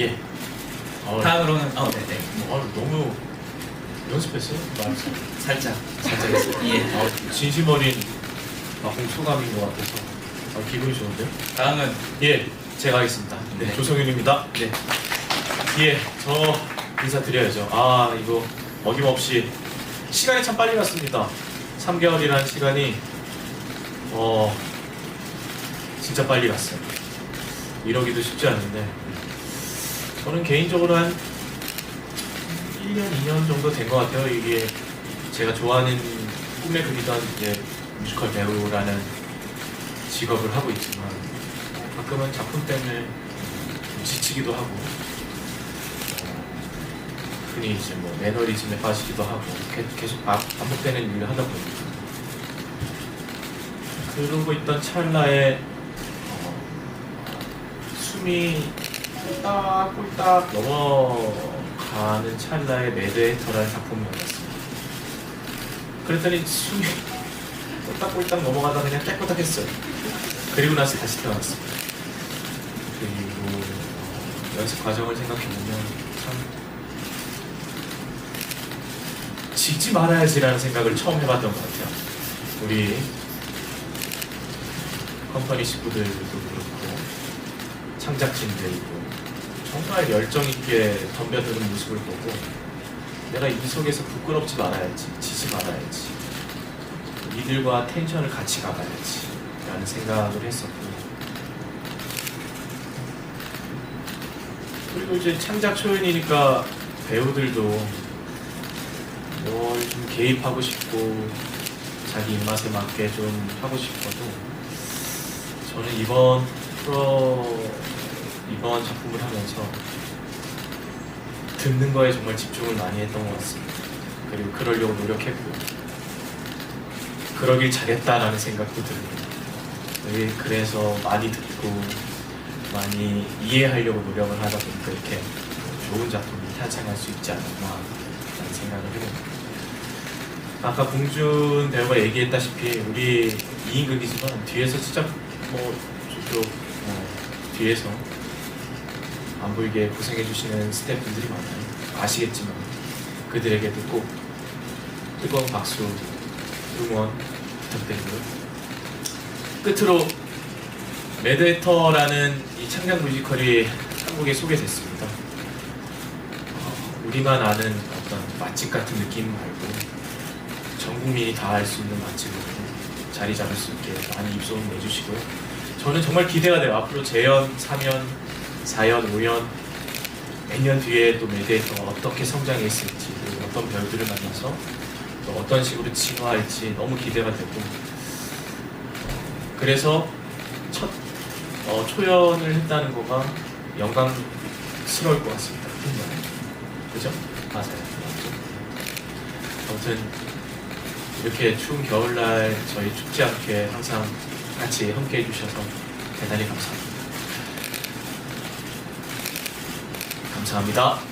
예. 어, 다음으로는 어 네네 어, 너무 연습했어요? 말 살짝 살짝 했어요. 예 어, 진심 어린 막공 소감인 것 같아서 어, 기분이 좋은데요? 다음은 예, 제가 하겠습니다. 네, 네. 조성윤입니다. 네. 예, 저 인사드려야죠. 아, 이거 어김없이 시간이 참 빨리 갔습니다. 3개월이라는 시간이 어 진짜 빨리 갔어요. 이러기도 쉽지 않은데 저는 개인적으로 한 1년, 2년 정도 된 것 같아요. 이게 제가 좋아하는 꿈에 그리던 이제 뮤지컬 배우라는 직업을 하고 있지만 가끔은 작품 때문에 좀 지치기도 하고 어, 흔히 이제 뭐 매너리즘에 빠지기도 하고 게- 계속 반- 반복되는 일을 하다 보니까 그러고 있던 찰나에 어, 숨이 꼴딱꼴딱 넘어가는 찰나에 매드헤터라는 작품을 만났습니다. 그랬더니 숨이 꼴딱꼴딱 넘어가다 그냥 깨끗하겠어요. 그리고 나서 다시 태어났습니다. 그리고 어, 연습 과정을 생각해보면 참 지지 말아야지라는 생각을 처음 해봤던 것 같아요. 우리 컴퍼니 식구들도 그렇고 창작진들도 정말 열정 있게 덤벼드는 모습을 보고 내가 이 속에서 부끄럽지 말아야지, 지지 말아야지, 이들과 텐션을 같이 가봐야지 라는 생각을 했었고. 그리고 이제 창작 초연이니까 배우들도 뭘 좀 개입하고 싶고 자기 입맛에 맞게 좀 하고 싶어도 저는 이번 프로 이번 작품을 하면서 듣는 거에 정말 집중을 많이 했던 것 같습니다. 그리고 그러려고 노력했고 그러길 잘했다라는 생각도 듭니다. 네, 그래서 많이 듣고 많이 이해하려고 노력을 하다 보니까 이렇게 좋은 작품이 탄생할 수 있지 않았나라는 생각을 해봅니다. 아까 봉준 배우가 얘기했다시피 우리 2인극이지만 뒤에서 진짜 뭐 저쪽 어, 뒤에서 안 보이게 고생해 주시는 스태프분들이 많아요. 아시겠지만 그들에게도 꼭 뜨거운 박수 응원 부탁드리고요. 끝으로 매드헤터라는 이 창작 뮤지컬이 한국에 소개됐습니다. 어, 우리만 아는 어떤 맛집 같은 느낌 말고 전 국민이 다 알 수 있는 맛집으로 자리 잡을 수 있게 많이 입소문 내주시고요. 저는 정말 기대가 돼요. 앞으로 재연, 3연, 4연, 5연 몇 년 뒤에 또 매드헤터가 어떻게 성장했을지 어떤 배우들을 만나서 또 어떤 식으로 진화할지 너무 기대가 되고 그래서 첫 어, 초연을 했다는 거가 영광스러울 것 같습니다. 정말. 그죠? 맞아요. 아무튼 이렇게 추운 겨울날 저희 춥지 않게 항상 같이 함께 해주셔서 대단히 감사합니다. 감사합니다.